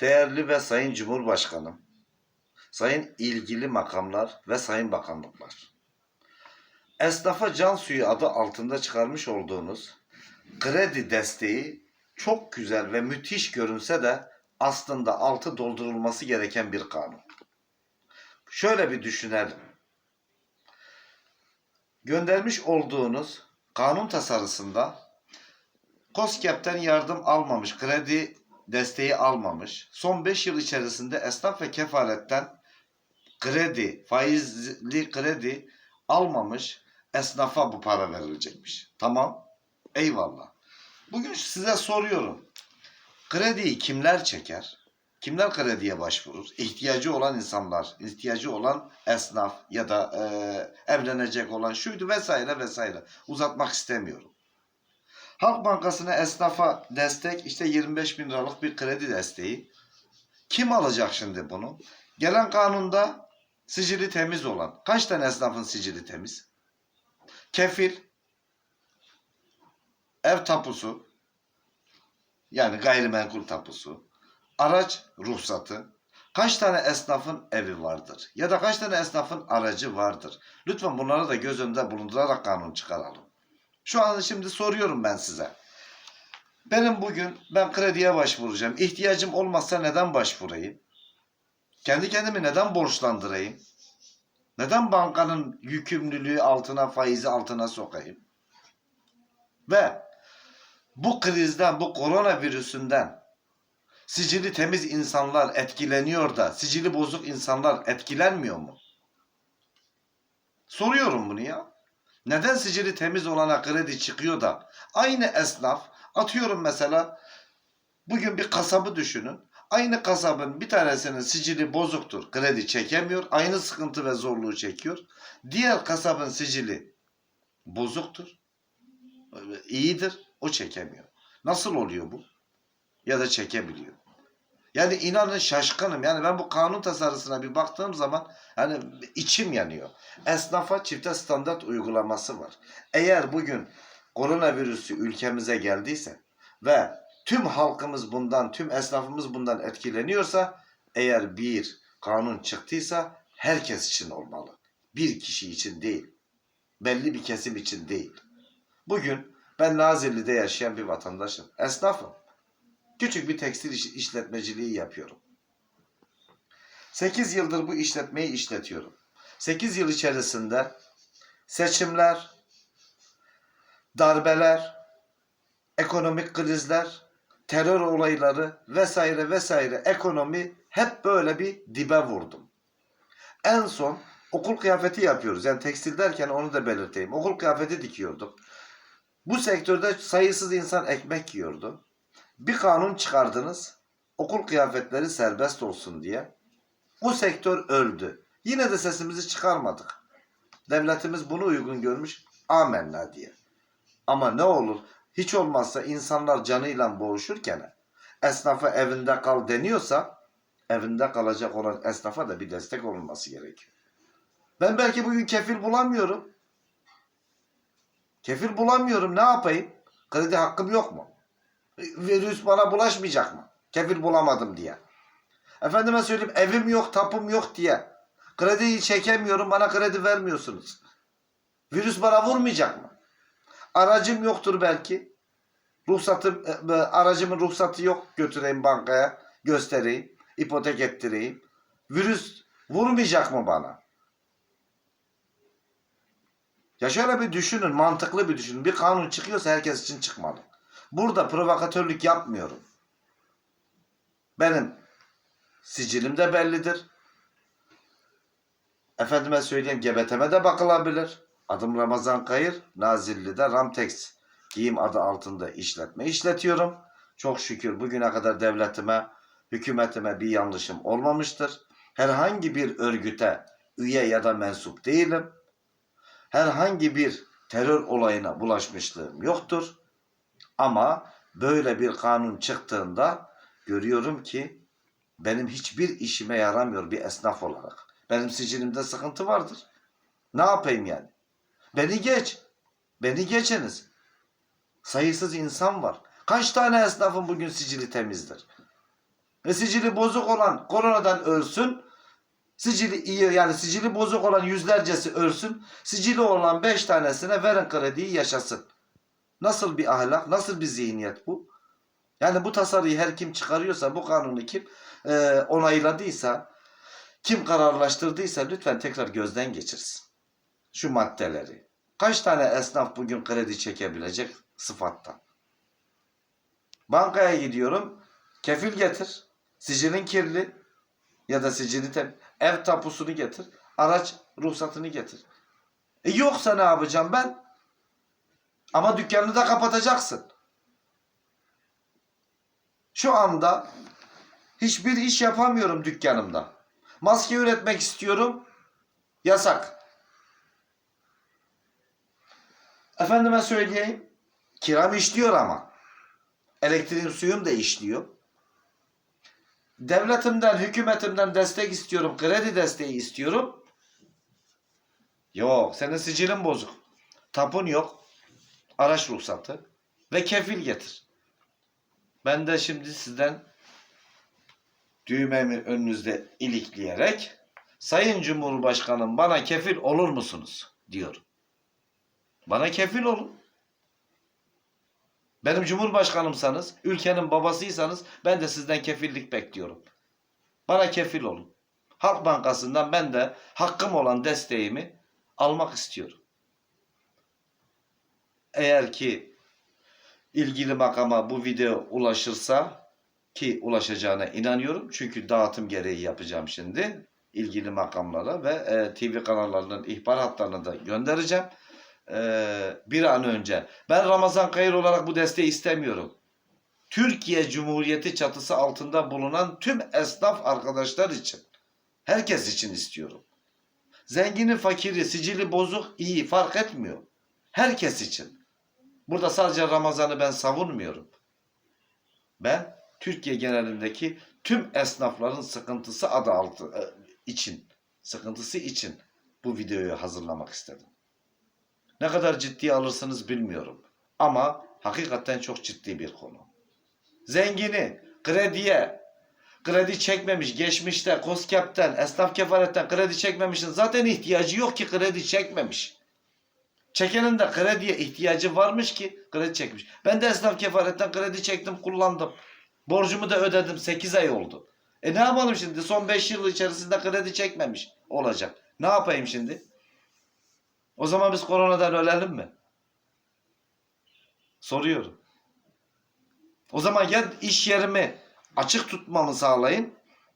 Değerli ve Sayın Cumhurbaşkanım, Sayın ilgili makamlar ve Sayın Bakanlıklar. Esnafa can suyu adı altında çıkarmış olduğunuz kredi desteği çok güzel ve müthiş görünse de aslında altı doldurulması gereken bir kanun. Şöyle bir düşünelim. Göndermiş olduğunuz kanun tasarısında COSGAP'ten yardım almamış, kredi desteği almamış, son 5 yıl içerisinde esnaf ve kefaletten kredi, faizli kredi almamış esnafa bu para verilecekmiş. Tamam, eyvallah. Bugün size soruyorum. Krediyi kimler çeker? Kimler krediye başvurur? İhtiyacı olan insanlar, ihtiyacı olan esnaf ya da e, evlenecek olan şuydu vesaire vesaire. Uzatmak istemiyorum. Halk Bankası'na esnafa destek işte 25 bin liralık bir kredi desteği. Kim alacak şimdi bunu? Gelen kanunda sicili temiz olan. Kaç tane esnafın sicili temiz? Kefil, ev tapusu, yani gayrimenkul tapusu, araç ruhsatı, kaç tane esnafın evi vardır? Ya da kaç tane esnafın aracı vardır? Lütfen bunları da göz önünde bulundurarak kanun çıkaralım. Şu an şimdi soruyorum ben size. Benim bugün ben krediye başvuracağım. İhtiyacım olmazsa neden başvurayım? Kendi kendimi neden borçlandırayım? Neden bankanın yükümlülüğü altına, faizi altına sokayım? Ve bu krizden, bu koronavirüsünden sicili temiz insanlar etkileniyor da sicili bozuk insanlar etkilenmiyor mu? Soruyorum bunu ya. Neden sicili temiz olana kredi çıkıyor da aynı esnaf atıyorum mesela bugün bir kasabı düşünün. Aynı kasabın bir tanesinin sicili bozuktur. Kredi çekemiyor. Aynı sıkıntı ve zorluğu çekiyor. Diğer kasabın sicili bozuktur. iyidir. O çekemiyor. Nasıl oluyor bu? Ya da çekebiliyor. Yani inanın şaşkınım. Yani ben bu kanun tasarısına bir baktığım zaman hani içim yanıyor. Esnafa çifte standart uygulaması var. Eğer bugün koronavirüsü ülkemize geldiyse ve tüm halkımız bundan, tüm esnafımız bundan etkileniyorsa eğer bir kanun çıktıysa herkes için olmalı. Bir kişi için değil. Belli bir kesim için değil. Bugün ben Nazilli'de yaşayan bir vatandaşım. Esnafım. Küçük bir tekstil iş- işletmeciliği yapıyorum. 8 yıldır bu işletmeyi işletiyorum. 8 yıl içerisinde seçimler, darbeler, ekonomik krizler, terör olayları vesaire vesaire ekonomi hep böyle bir dibe vurdum. En son okul kıyafeti yapıyoruz. Yani tekstil derken onu da belirteyim. Okul kıyafeti dikiyorduk. Bu sektörde sayısız insan ekmek yiyordu. Bir kanun çıkardınız. Okul kıyafetleri serbest olsun diye. O sektör öldü. Yine de sesimizi çıkarmadık. Devletimiz bunu uygun görmüş. Amenna diye. Ama ne olur hiç olmazsa insanlar canıyla boğuşurken esnafa evinde kal deniyorsa evinde kalacak olan esnafa da bir destek olunması gerekiyor. Ben belki bugün kefil bulamıyorum. Kefil bulamıyorum ne yapayım? Kredi hakkım yok mu? Virüs bana bulaşmayacak mı? Kefil bulamadım diye. Efendime söyleyeyim evim yok, tapum yok diye. Krediyi çekemiyorum, bana kredi vermiyorsunuz. Virüs bana vurmayacak mı? Aracım yoktur belki. Ruhsatım, e, aracımın ruhsatı yok. Götüreyim bankaya, göstereyim, ipotek ettireyim. Virüs vurmayacak mı bana? Ya şöyle bir düşünün, mantıklı bir düşünün. Bir kanun çıkıyorsa herkes için çıkmalı. Burada provokatörlük yapmıyorum. Benim sicilim de bellidir. Efendime söyleyeyim GBT'me de bakılabilir. Adım Ramazan Kayır, Nazilli'de Ramtex giyim adı altında işletme işletiyorum. Çok şükür bugüne kadar devletime, hükümetime bir yanlışım olmamıştır. Herhangi bir örgüte üye ya da mensup değilim. Herhangi bir terör olayına bulaşmışlığım yoktur. Ama böyle bir kanun çıktığında görüyorum ki benim hiçbir işime yaramıyor bir esnaf olarak. Benim sicilimde sıkıntı vardır. Ne yapayım yani? Beni geç. Beni geçiniz. Sayısız insan var. Kaç tane esnafın bugün sicili temizdir? E sicili bozuk olan koronadan ölsün. Sicili iyi yani sicili bozuk olan yüzlercesi ölsün. Sicili olan beş tanesine verin krediyi yaşasın. Nasıl bir ahlak, nasıl bir zihniyet bu? Yani bu tasarıyı her kim çıkarıyorsa, bu kanunu kim e, onayladıysa, kim kararlaştırdıysa lütfen tekrar gözden geçirsin. Şu maddeleri. Kaç tane esnaf bugün kredi çekebilecek sıfattan? Bankaya gidiyorum, kefil getir, sicilin kirli ya da sicili tem ev tapusunu getir, araç ruhsatını getir. E yoksa ne yapacağım ben? Ama dükkanını da kapatacaksın. Şu anda hiçbir iş yapamıyorum dükkanımda. Maske üretmek istiyorum. Yasak. Efendime söyleyeyim. Kiram işliyor ama. Elektriğim suyum da işliyor. Devletimden, hükümetimden destek istiyorum. Kredi desteği istiyorum. Yok, senin sicilin bozuk. Tapun yok. Araç ruhsatı ve kefil getir. Ben de şimdi sizden düğmemi önünüzde ilikleyerek Sayın Cumhurbaşkanım bana kefil olur musunuz? diyorum. Bana kefil olun. Benim Cumhurbaşkanımsanız, ülkenin babasıysanız ben de sizden kefillik bekliyorum. Bana kefil olun. Halk Bankası'ndan ben de hakkım olan desteğimi almak istiyorum. Eğer ki ilgili makama bu video ulaşırsa ki ulaşacağına inanıyorum. Çünkü dağıtım gereği yapacağım şimdi ilgili makamlara ve e, TV kanallarının ihbar hatlarını da göndereceğim. E, bir an önce. Ben Ramazan Kayır olarak bu desteği istemiyorum. Türkiye Cumhuriyeti çatısı altında bulunan tüm esnaf arkadaşlar için. Herkes için istiyorum. Zengini, fakiri, sicili bozuk, iyi fark etmiyor. Herkes için. Burada sadece Ramazan'ı ben savunmuyorum. Ben Türkiye genelindeki tüm esnafların sıkıntısı adı altı e, için, sıkıntısı için bu videoyu hazırlamak istedim. Ne kadar ciddiye alırsınız bilmiyorum. Ama hakikaten çok ciddi bir konu. Zengini krediye, kredi çekmemiş, geçmişte KOSGEB'ten, esnaf kefaretten kredi çekmemişin zaten ihtiyacı yok ki kredi çekmemiş. Çekenin de krediye ihtiyacı varmış ki kredi çekmiş. Ben de esnaf kefaretten kredi çektim, kullandım. Borcumu da ödedim, 8 ay oldu. E ne yapalım şimdi? Son 5 yıl içerisinde kredi çekmemiş olacak. Ne yapayım şimdi? O zaman biz koronadan ölelim mi? Soruyorum. O zaman ya iş yerimi açık tutmamı sağlayın.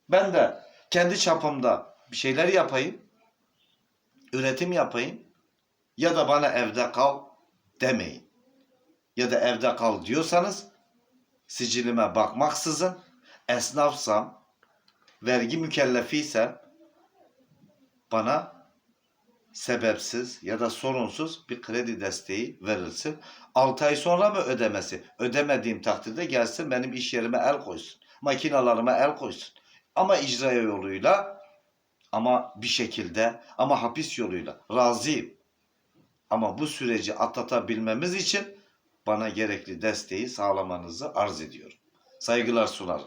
Ben de kendi çapımda bir şeyler yapayım. Üretim yapayım. Ya da bana evde kal demeyin. Ya da evde kal diyorsanız sicilime bakmaksızın esnafsam, vergi mükellefiysem bana sebepsiz ya da sorunsuz bir kredi desteği verilsin. 6 ay sonra mı ödemesi? Ödemediğim takdirde gelsin benim iş yerime el koysun. Makinalarıma el koysun. Ama icra yoluyla ama bir şekilde ama hapis yoluyla razıyım. Ama bu süreci atlatabilmemiz için bana gerekli desteği sağlamanızı arz ediyorum. Saygılar sunarım.